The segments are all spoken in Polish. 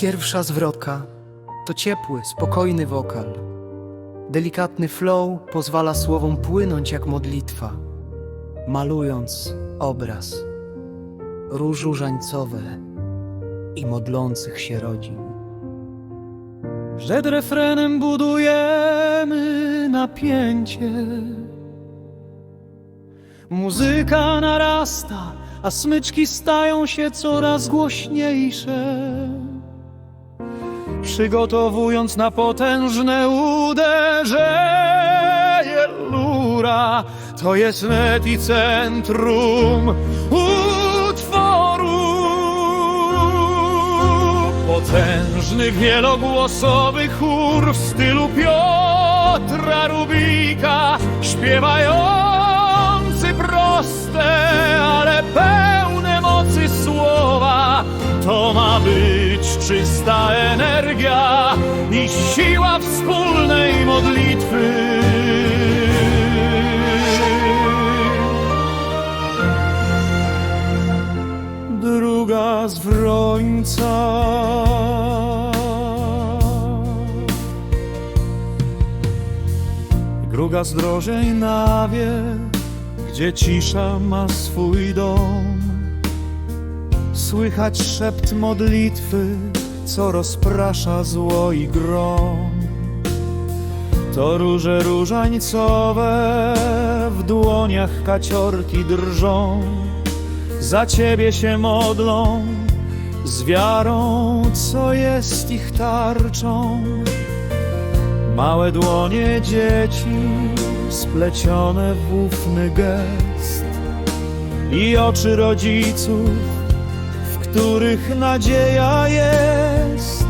Pierwsza zwrotka to ciepły, spokojny wokal. Delikatny flow pozwala słowom płynąć jak modlitwa, malując obraz róż różańcowe i modlących się rodzin. Przed refrenem budujemy napięcie. Muzyka narasta, a smyczki stają się coraz głośniejsze. Przygotowując na potężne uderzenie lura, to jest net i centrum utworu. Potężny, wielogłosowy chór w stylu Piotra Rubika, śpiewający proste, ale pełne mocy słowa. To ma być czysta energia i siła wspólnej modlitwy. Druga z wrońca. Druga zdrożej na wie, gdzie cisza ma swój dom. Słychać szept modlitwy, co rozprasza zło i grom. To róże różańcowe w dłoniach kaciorki drżą. Za ciebie się modlą z wiarą, co jest ich tarczą. Małe dłonie dzieci splecione w ufny gest i oczy rodziców, których nadzieja jest.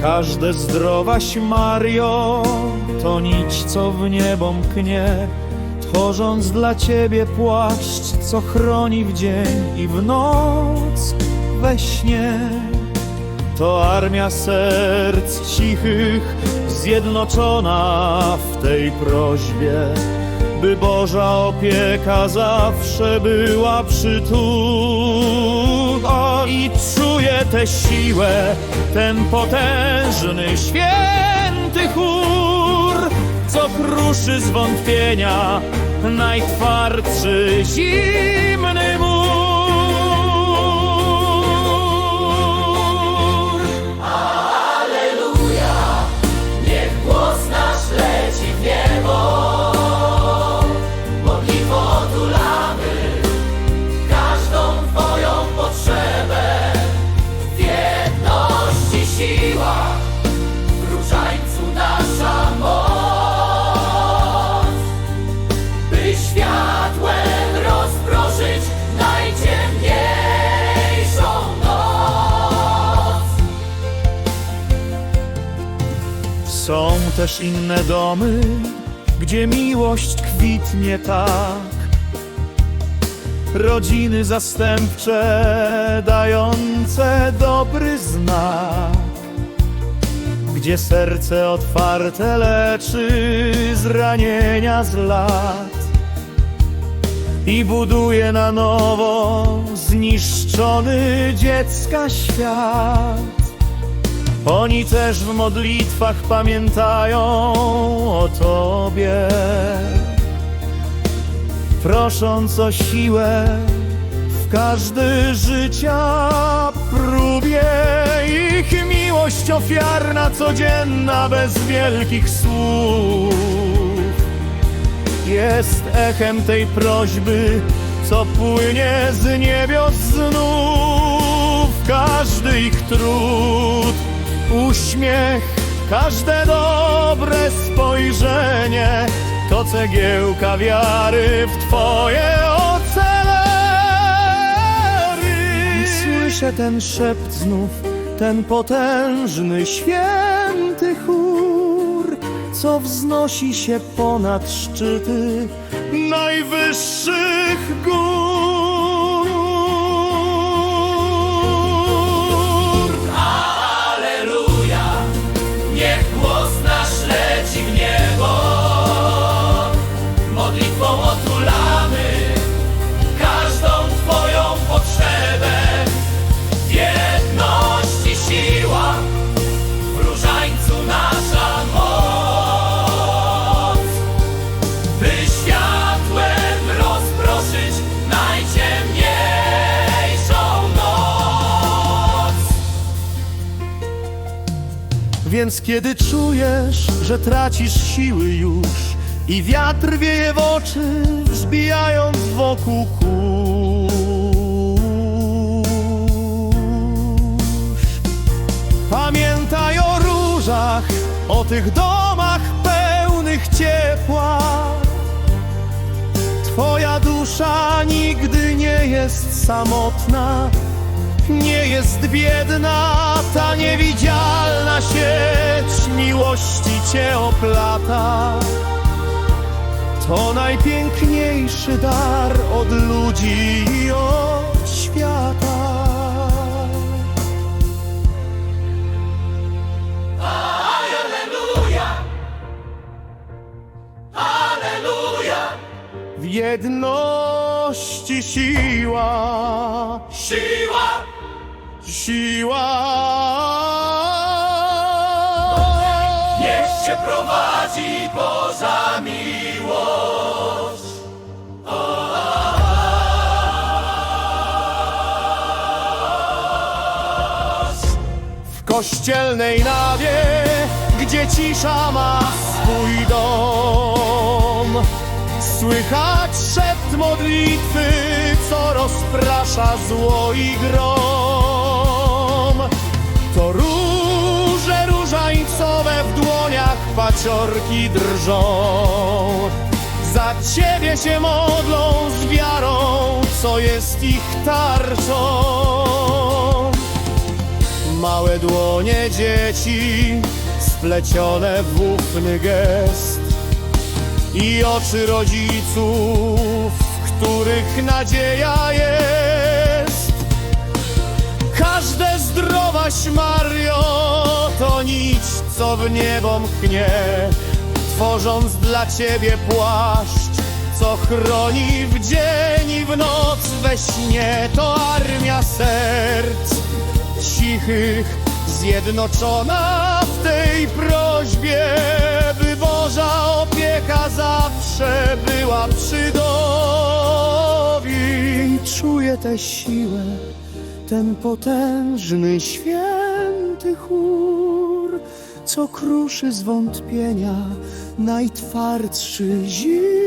Każde zdrowaś Mario to nić, co w niebo mknie, tworząc dla ciebie płaszcz, co chroni w dzień i w noc we śnie. To armia serc cichych, zjednoczona w tej prośbie, by Boża opieka zawsze była przy tu. O, i czuję tę siłę, ten potężny, święty chór, co kruszy zwątpienia najtwardszy, zimny mur. Są też inne domy, gdzie miłość kwitnie tak. Rodziny zastępcze dające dobry znak. Gdzie serce otwarte leczy zranienia z lat i buduje na nowo zniszczony dziecka świat. Oni też w modlitwach pamiętają o Tobie, prosząc o siłę w każdy życia próbie. Ich miłość ofiarna, codzienna, bez wielkich słów, jest echem tej prośby, co płynie z niebios znów. Każdy ich trud, uśmiech, każde dobre spojrzenie to cegiełka wiary w Twoje ocelery. I słyszę ten szept znów, ten potężny, święty chór, co wznosi się ponad szczyty najwyższych gór. Więc kiedy czujesz, że tracisz siły już i wiatr wieje w oczy, wzbijając wokół kurz. Pamiętaj o różach, o tych domach pełnych ciepła. Twoja dusza nigdy nie jest samotna, jest biedna, ta niewidzialna sieć miłości cię oplata. To najpiękniejszy dar od ludzi i od świata. W jedności siła, siła. niech cię prowadzi Boża miłość. W kościelnej nawie, gdzie cisza ma swój dom, słychać szept modlitwy, co rozprasza zło i grom. Paciorki drżą. Za ciebie się modlą z wiarą, co jest ich tarczą. Małe dłonie dzieci splecione w ufny gest i oczy rodziców, w których nadzieja jest. Każde zdrowaś Mario nić, co w niebo mknie, tworząc dla ciebie płaszcz, co chroni w dzień i w noc we śnie. To armia serc cichych, zjednoczona w tej prośbie, by Boża opieka zawsze była przy domi. Czuję tę siłę, ten potężny, święty chór, co kruszy zwątpienia najtwardszy zimny